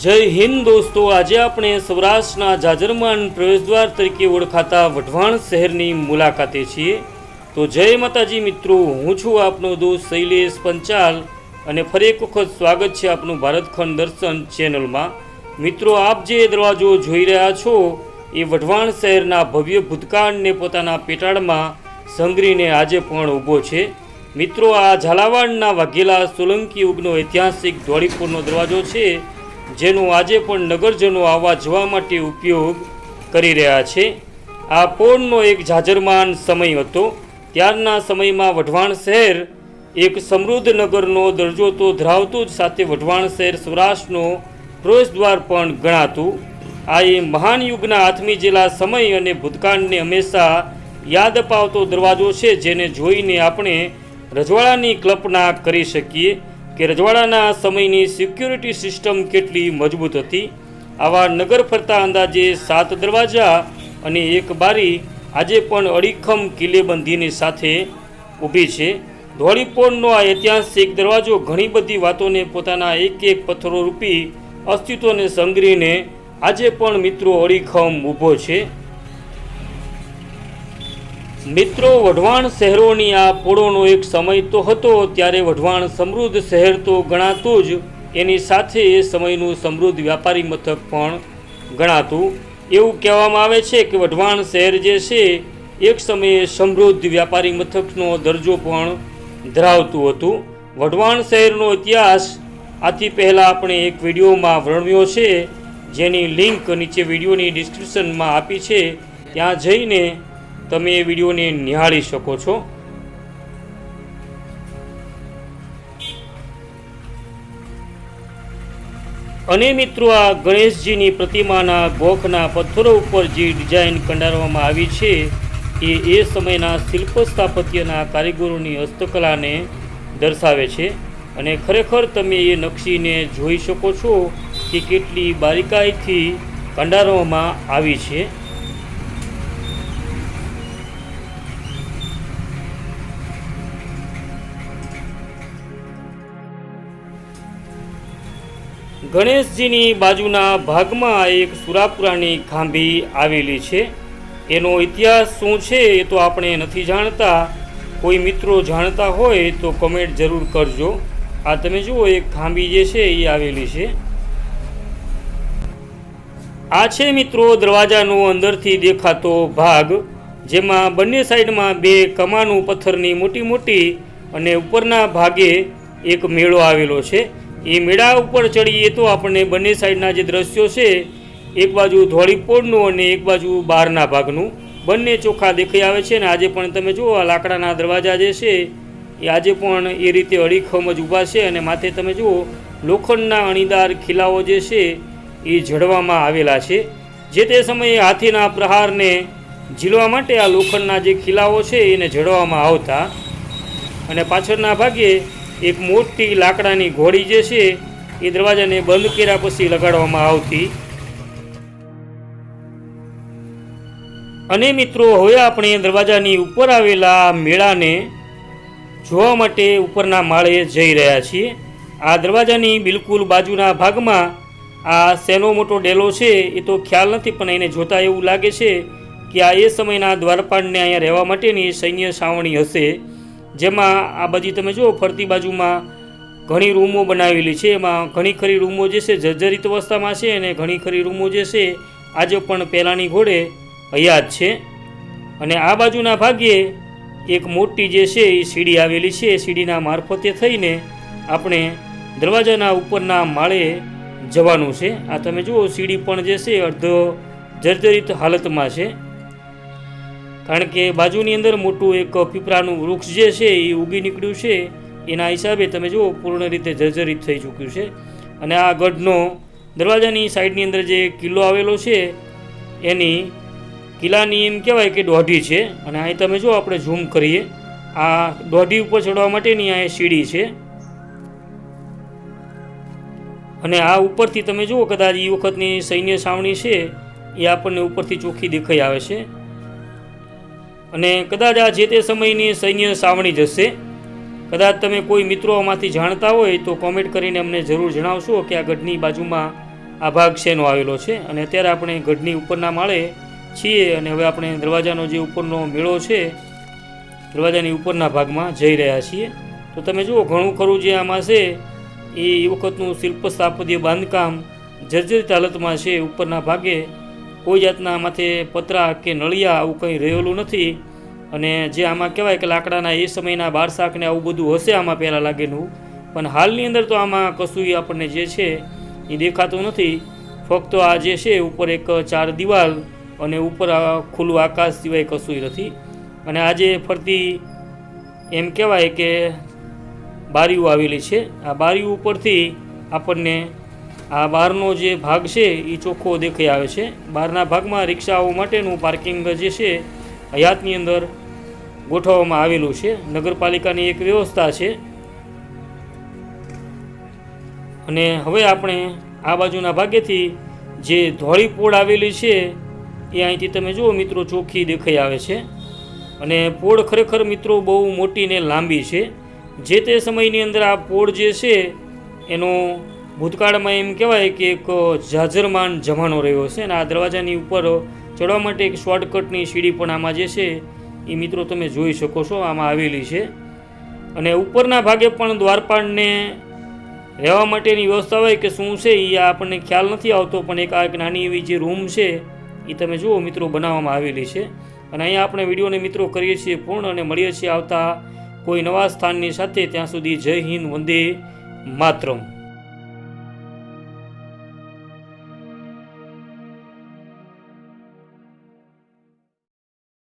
જય હિન્દ દોસ્તો. આજે આપણે સૌરાષ્ટ્રના જાજરમાન પ્રવેશદ્વાર તરીકે ઓળખાતા વઢવાણ શહેરની મુલાકાતે છીએ. તો જય માતાજી મિત્રો, હું છું આપનો દોસ્ત શૈલેષ પંચાલ અને ફરી એક વખત સ્વાગત છે આપનું ભારતખંડ દર્શન ચેનલમાં. મિત્રો, આપ જે દરવાજો જોઈ રહ્યા છો, એ વઢવાણ શહેરના ભવ્ય ભૂતકાળને પોતાના પેટાળમાં સંગ્રહીને આજે પણ ઊભો છે. મિત્રો, આ ઝાલાવાડના વાઘેલા સોલંકી યુગનો ઐતિહાસિક ધોળીપુરનો દરવાજો છે. જેનો આજે પણ નગરજનો આવવા જવા માટે ઉપયોગ કરી રહ્યા છે. આ પોળનો એક જાજરમાન સમય હતો. ત્યારના સમયમાં વઢવાણ શહેર એક સમૃદ્ધ નગરનો દરજ્જો તો ધરાવતું જ સાથે વઢવાણ શહેર સૌરાષ્ટ્રનો પ્રવેશદ્વાર પણ ગણાતું. આ એ મહાન યુગના આથમી જેલા સમય અને ભૂતકાળને હંમેશા યાદ અપાવતો દરવાજો છે, જેને જોઈને આપણે રજવાડાની કલ્પના કરી શકીએ. કે રજવાડાના સમયની સિક્યુરિટી સિસ્ટમ કેટલી મજબૂત હતી. આવા નગર ફરતા અંદાજે સાત દરવાજા અને એક બારી આજે પણ અડીખમ કિલ્લેબંધીની સાથે ઊભી છે. ધોળીપોળનો આ ઐતિહાસિક દરવાજો ઘણી બધી વાતોને પોતાના એક એક પથ્થરો રૂપી અસ્તિત્વને સંગ્રહીને આજે પણ મિત્રો અડીખમ ઊભો છે. મિત્રો, વઢવાણ શહેરોની આ પોળોનો એક સમય તો હતો, ત્યારે વઢવાણ સમૃદ્ધ શહેર તો ગણાતું જ. એની સાથે એ સમયનું સમૃદ્ધ વ્યાપારી મથક પણ ગણાતું. એવું કહેવામાં આવે છે કે વઢવાણ શહેર જે છે, એક સમયે સમૃદ્ધ વ્યાપારી મથકનો દરજ્જો પણ ધરાવતું હતું. વઢવાણ શહેરનો ઇતિહાસ આથી પહેલાં આપણે એક વિડીયોમાં વર્ણવ્યો છે, જેની લિંક નીચે વિડીયોની ડિસ્ક્રિપ્શનમાં આપી છે. ત્યાં જઈને તમે એ વિડીયોને નિહાળી શકો છો. અને મિત્રો આ ગણેશજીની પ્રતિમાના ગોખના પથ્થરો ઉપર જે ડિઝાઇન કંડારવામાં આવી છે, એ એ સમયના શિલ્પ સ્થાપત્યના કારીગરોની હસ્તકલાને દર્શાવે છે. અને ખરેખર તમે એ નકશીને જોઈ શકો છો કે કેટલી બારીકાઈથી કંડારવામાં આવી છે. ગણેશજીની બાજુના ભાગમાં એક સુરાપુરાની ખાંભી આવેલી છે. એનો ઇતિહાસ શું છે એ તો આપણે નથી જાણતા. કોઈ મિત્રો જાણતા હોય તો કમેન્ટ જરૂર કરજો. આ તમે જુઓ, એક ખાંભી જે છે એ આવેલી છે. આ છે મિત્રો દરવાજાનો અંદરથી દેખાતો ભાગ, જેમાં બંને સાઈડમાં બે કમાનું પથ્થરની મોટી મોટી અને ઉપરના ભાગે એક મેળો આવેલો છે. એ મેળા ઉપર ચડીએ તો આપણને બંને સાઈડના જે દ્રશ્યો છે, એક બાજુ ધોળીપોળનું અને એક બાજુ બહારના ભાગનું, બંને ચોખ્ખા દેખાઈ આવે છે અને આજે પણ તમે જુઓ આ લાકડાના દરવાજા જે છે, એ આજે પણ એ રીતે અડીખમ જ ઊભા છે અને માથે તમે જુઓ, લોખંડના અણીદાર ખીલાઓ જે છે, એ જડવામાં આવેલા છે. જે તે સમયે હાથીના પ્રહારને ઝીલવા માટે આ લોખંડના જે ખીલાઓ છે એને જડવામાં આવતા. અને પાછળના ભાગે એક મોટી લાકડાની ઘોડી જે છે, એ દરવાજાને બંધ કર્યા પછી લગાડવામાં આવતી. અને મિત્રો, હવે આપણે દરવાજાની ઉપર આવેલા મેળાને જોવા માટે ઉપરના માળે જઈ રહ્યા છીએ. આ દરવાજાની બિલકુલ બાજુના ભાગમાં આ શેનો મોટો ડેલો છે, એ તો ખ્યાલ નથી, પણ એને જોતાં એવું લાગે છે કે આ એ સમયના દ્વારપાળને અહીંયા રહેવા માટેની સૈન્ય છાવણી હશે. જેમાં આ બધી તમે જુઓ, ફરતી બાજુમાં ઘણી રૂમો બનાવેલી છે. એમાં ઘણી ખરી રૂમો જે છે, જર્જરિત અવસ્થામાં છે અને ઘણી ખરી રૂમો જે છે, આજે પણ પહેલાંની ઘોડે હયાત છે. અને આ બાજુના ભાગ્યે એક મોટી જે છે, એ સીડી આવેલી છે. એ સીડીના મારફતે થઈને આપણે દરવાજાના ઉપરના માળે જવાનું છે. આ તમે જુઓ, સીડી પણ જે છે અડધો જર્જરિત હાલતમાં છે. કારણ કે બાજુની અંદર મોટું એક પીપળાનું વૃક્ષ જે છે એ ઉગી નીકળ્યું છે, એના હિસાબે તમે જુઓ, પૂર્ણ રીતે જર્જરિત થઈ ચૂક્યું છે. અને આ ગઢનો દરવાજાની સાઈડની અંદર જે કિલ્લો આવેલો છે, એની કિલ્લાની એમ કહેવાય કે દોઢી છે. અને અહીં તમે જો આપણે ઝૂમ કરીએ. આ દોઢી ઉપર ચડવા માટેની આ સીડી છે. અને આ ઉપરથી તમે જુઓ, કદાચ એ વખતની સૈન્ય છાવણી છે, એ આપણને ઉપરથી ચોખ્ખી દેખાઈ આવે છે. અને કદાચ આ જે તે સમયની સૈન્ય સાવણી જશે. કદાચ તમે કોઈ મિત્રોમાંથી જાણતા હોય તો કોમેન્ટ કરીને અમને જરૂર જણાવશો કે આ ગઢની બાજુમાં આ ભાગ શેનો આવેલો છે. અને અત્યારે આપણે ગઢની ઉપરના માળે છીએ અને હવે આપણે દરવાજાનો જે ઉપરનો મેળો છે, દરવાજાની ઉપરના ભાગમાં જઈ રહ્યા છીએ. તો તમે જુઓ, ઘણું ખરું જે આમાં છે, એ વખતનું શિલ્પ સ્થાપત્ય બાંધકામ જર્જરિત હાલતમાં છે ઉપરના ભાગે. કોઈ જાતના માથે પતરા કે નળિયા આવું કંઈ રહેલું નથી. અને જે આમાં કહેવાય કે લાકડાના એ સમયના બારશાક ને આવું બધું હશે આમાં પહેલાં લાગેલું. પણ હાલની અંદર તો આમાં કશું આપણને જે છે એ દેખાતું નથી. ફક્ત આ જે છે ઉપર એક ચાર દિવાલ અને ઉપર ખુલ્લું આકાશ સિવાય કશું નથી. અને આજે ફરતી એમ કહેવાય કે બારીઓ આવેલી છે. આ બારીઓ ઉપરથી આપણને આ બહારનો જે ભાગ છે, એ ચોખ્ખો દેખાઈ આવે છે. બહારના ભાગમાં રિક્ષાઓ માટેનું પાર્કિંગ જે છે, હયાતની અંદર ગોઠવવામાં આવેલું છે. નગરપાલિકાની એક વ્યવસ્થા છે. અને હવે આપણે આ બાજુના ભાગેથી જે ધોળી પોળ આવેલી છે, એ અહીંથી તમે જુઓ મિત્રો, ચોખ્ખી દેખાઈ આવે છે. અને પોળ ખરેખર મિત્રો બહુ મોટી ને લાંબી છે. જે તે સમયની અંદર આ પોળ જે છે, એનો ભૂતકાળમાં એમ કહેવાય કે એક જાજરમાન જમાનો રહ્યો છે અને આ દરવાજાની ઉપર ચડવા માટે એક શોર્ટકટની સીડી પણ આમાં જે છે, એ મિત્રો તમે જોઈ શકો છો, આમાં આવેલી છે. અને ઉપરના ભાગે પણ દ્વારપાળને રહેવા માટેની વ્યવસ્થા હોય કે શું છે એ આપણને ખ્યાલ નથી આવતો, પણ એક આ એક નાની એવી જે રૂમ છે એ તમે જુઓ મિત્રો, બનાવવામાં આવેલી છે. અને અહીંયા આપણે વિડીયોને મિત્રો કરીએ છીએ પૂર્ણ અને મળીએ છીએ આવતા કોઈ નવા સ્થાનની સાથે, ત્યાં સુધી જય હિન્દ, વંદે માતરમ.